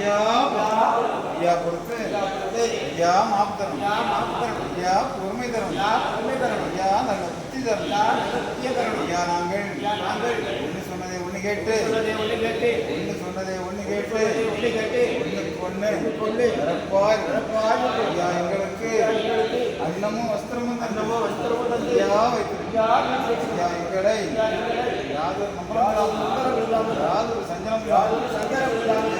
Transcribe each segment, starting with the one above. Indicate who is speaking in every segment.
Speaker 1: ஐயா ஐயா பொறுத்து ஐயா மாப்பு தரும் ஐயா பொறுமை தரும் நல்ல புத்தி தரும் நாங்கள். ஒன்று சொன்னதை ஒன்று கேட்டு. ஒன்று சொன்னதை ஒன்று கேட்டு. ஒன்று ஐயா எங்களுக்கு. அன்னமும் வஸ்திரமும் அன்னமும் வஸ்திரமும் ஐயா வைத்து ஐயா எங்களை. யாதொரு மங்களம் இல்லாமல். யாதொரு சஞ்சலம் இல்லாமல்.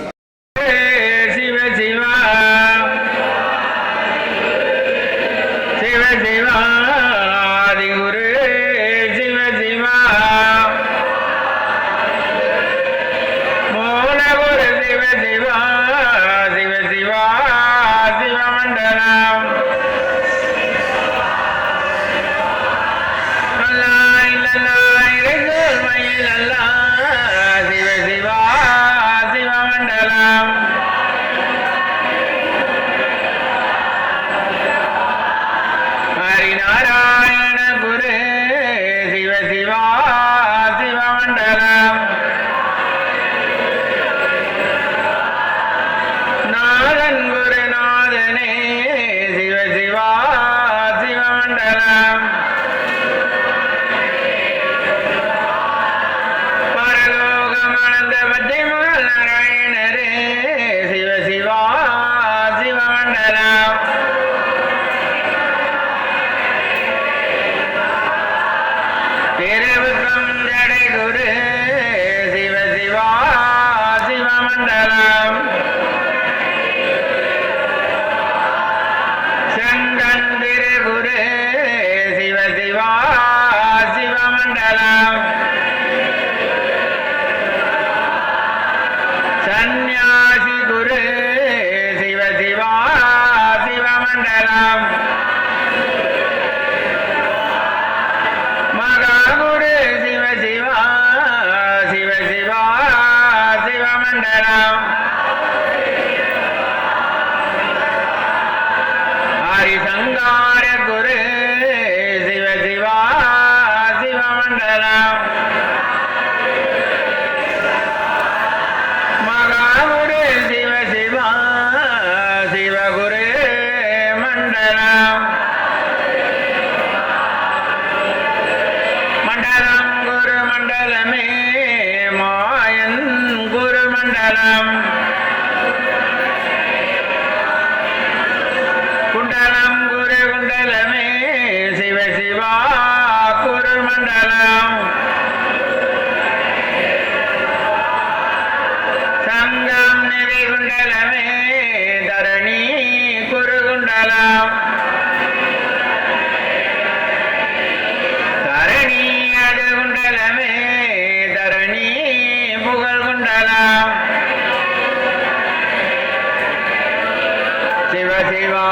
Speaker 2: இறைவா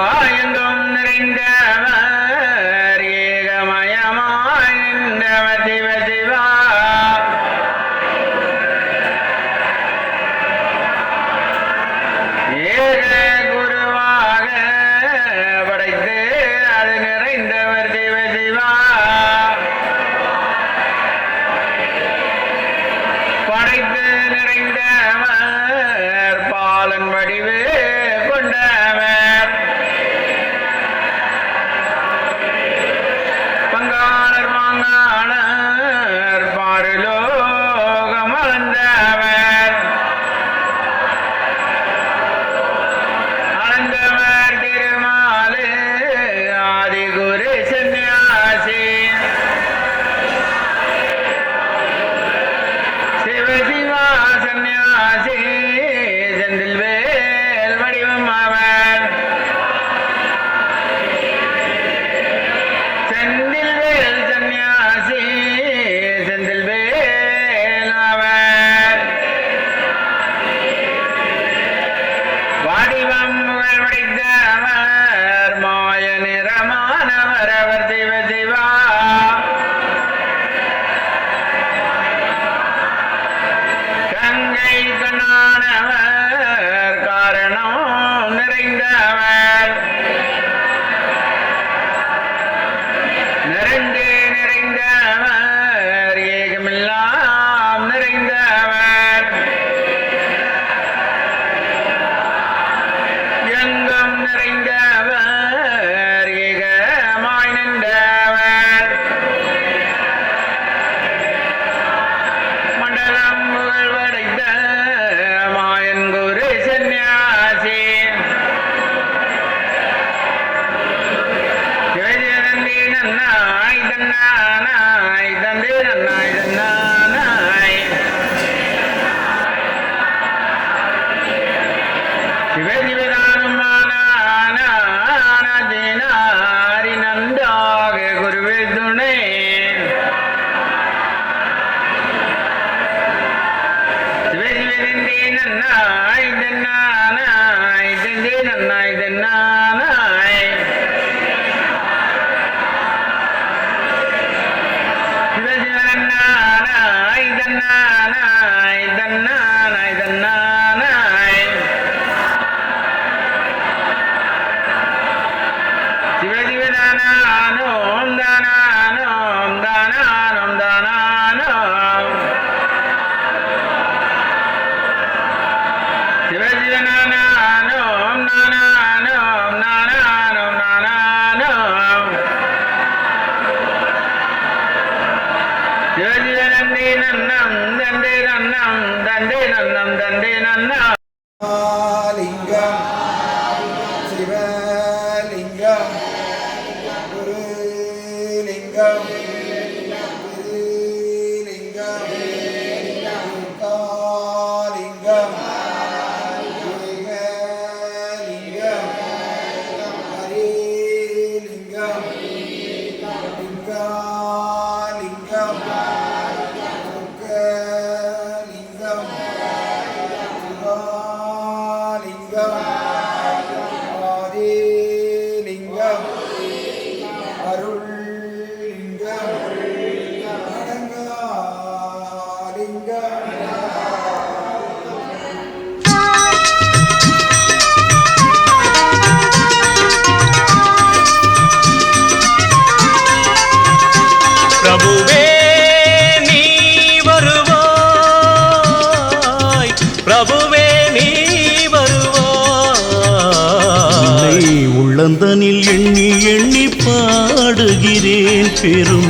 Speaker 2: நிறைந்த
Speaker 1: शिव शिवा सन्यासी
Speaker 3: பிரபுவே நீ வருவாய். பிரபுவே நீ வருவாய். உள்ளந்தனில் பெரும்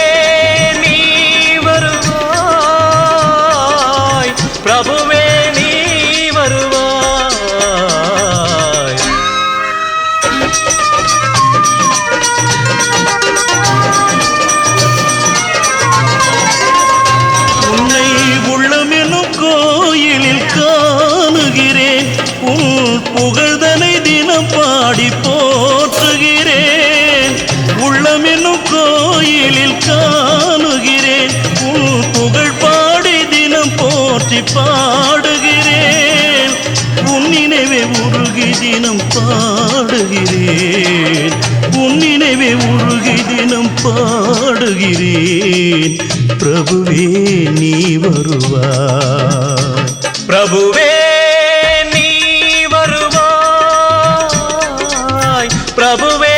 Speaker 3: பாடுகிறேன். உன் நினைவே உருகி தினம் பாடுகிறேன். பிரபுவே நீ வருவாய். பிரபுவே நீ வருவாய். பிரபுவே